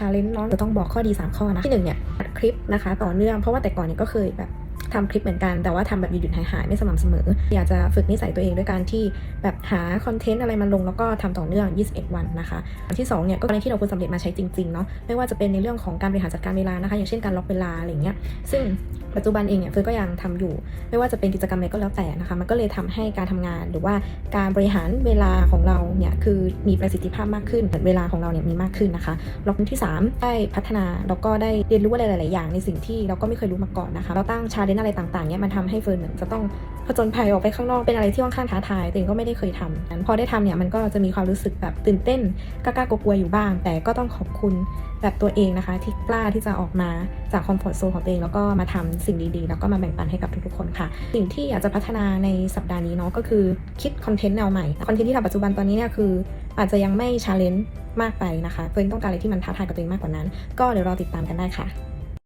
ชาเลนจ์เนาะจะต้องบอกข้อดี 3 ข้อนะที่หนึ่งเนี่ยอัดคลิปนะคะต่อเนื่องเพราะว่าแต่ก่อนเนี่ยก็เคยแบบทำคลิปเหมือนกันแต่ว่าทำแบบหยุดๆหายๆไม่สม่ำเสมอ อยากจะฝึกนิสัยตัวเองด้วยการที่แบบหาคอนเทนต์อะไรมาลงแล้วก็ทำต่อเนื่อง 21 วันนะคะอันที่2เนี่ยก็ในที่เราควรสำเร็จมาใช้จริงๆเนาะไม่ว่าจะเป็นในเรื่องของการบริหารจัดการเวลานะคะ อย่างเช่นการล็อกเวลาอะไรเงี้ยซึ่ง ปัจจุบันเองเนี่ยเฟิร์นก็ยังทำอยู่ ไม่ว่าจะเป็นกิจกรรมอะไรก็แล้วแต่นะคะ มันก็เลยทำให้การทำงานหรือว่าการบริหารเวลาของเราเนี่ยคือมีประสิทธิภาพมากขึ้นเวลาของเราเนี่ยมีมากขึ้นนะคะแล้วที่ 3 ได้พัฒนาแล้วก็ได้เรียนรู้อะไรหลาย ๆ อย่างในสิ่งที่เราก็ไม่เคยรู้มาก่อนนะคะ เราตั้งชาเลนจ์อะไรต่าง ๆ เนี่ยมันทำให้เฟิร์นเหมือนจะต้องผจญภัยออกไปข้างนอกเป็นอะไรที่ค่อนข้างท้าทายแต่เองก็ไม่ได้เคยทำนั้นพอได้ทำเนี่ยมันก็จะมีความรู้สึกแบบตื่นเต้นกล้ากลัวๆอยู่บ้าง แต่ก็ต้องขอบคุณแบบตัวเองนะคะ ที่กล้าที่จะออกมา จากคอมฟอร์ทโซนของตัวเองแล้วก็มาทำสิ่งดีๆ แล้วก็มาแบ่งปันให้กับทุกๆคนค่ะ สิ่งที่อยากจะพัฒนาในสัปดาห์นี้เนาะก็คือคิดคอนเทนต์แนวใหม่คอนเทนต์ที่ทำปัจจุบันตอนนี้เนี่ยคืออาจจะยังไม่ชาเลนจ์มากไปนะคะเฟิร์นต้องการอะไรที่มันท้าทายกับตัวเองมากกว่านั้น ก็เดี๋ยวรอติดตามกันได้ค่ะ